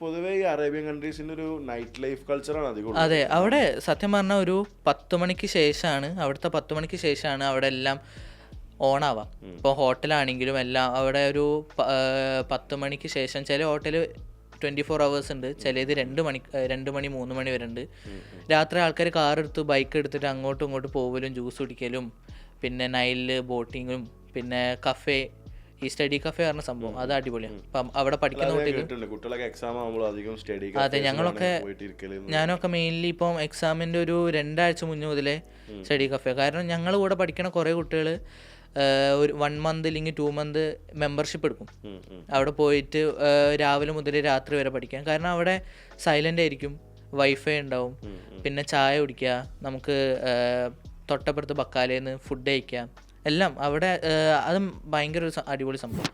പൊതുവേ ഈ അറേബ്യൻ കൺട്രീസിന്റെ ഒരു നൈറ്റ് ലൈഫ് കൾച്ചറാണ് അധികം അതെ അവിടെ സത്യം പറഞ്ഞാൽ ഒരു പത്ത് മണിക്ക് ശേഷമാണ് അവിടുത്തെ പത്ത് മണിക്ക് ശേഷമാണ് അവിടെ എല്ലാം ഓണാവാം ഇപ്പോൾ ഹോട്ടലാണെങ്കിലും എല്ലാം അവിടെ ഒരു പത്ത് മണിക്ക് ശേഷം ചില ഹോട്ടൽ ട്വന്റി ഫോർ അവേഴ്സ് ഉണ്ട്. ചിലത് രണ്ട് മണി രണ്ട് മണി മൂന്ന് മണി വരെ ഉണ്ട്. രാത്രി ആൾക്കാർ കാർ എടുത്ത് ബൈക്ക് എടുത്തിട്ട് അങ്ങോട്ടും ഇങ്ങോട്ടും പോവലും ജ്യൂസ് കുടിക്കലും പിന്നെ നൈലിൽ ബോട്ടിങ്ങും പിന്നെ കഫേ ഈ സ്റ്റഡി കഫേ പറഞ്ഞ സംഭവം. അത് അടിപൊളിയാണ് അപ്പം അവിടെ പഠിക്കുന്ന കുട്ടികൾ അതെ ഞങ്ങളൊക്കെ ഞാനൊക്കെ മെയിൻലി ഇപ്പം എക്സാമിന്റെ ഒരു രണ്ടാഴ്ച മുന്നേ മുതലേ സ്റ്റഡി കഫേ. കാരണം ഞങ്ങൾ കൂടെ പഠിക്കണ കുറേ കുട്ടികൾ ഒരു വൺ മന്ത് അല്ലെങ്കിൽ ടു മന്ത് മെമ്പർഷിപ്പ് എടുക്കും. അവിടെ പോയിട്ട് രാവിലെ മുതൽ രാത്രി വരെ പഠിക്കാം. കാരണം അവിടെ സൈലന്റ് ആയിരിക്കും. വൈഫൈ ഉണ്ടാവും. പിന്നെ ചായ കുടിക്കുക നമുക്ക് തൊട്ടപ്പുറത്ത് തൊട്ടപ്പുറത്ത് ബക്കാലേന്ന് ഫുഡ് കഴിക്കാം. എല്ലാം അവിടെ അതും ഭയങ്കര ഒരു അടിപൊളി സംഭവം.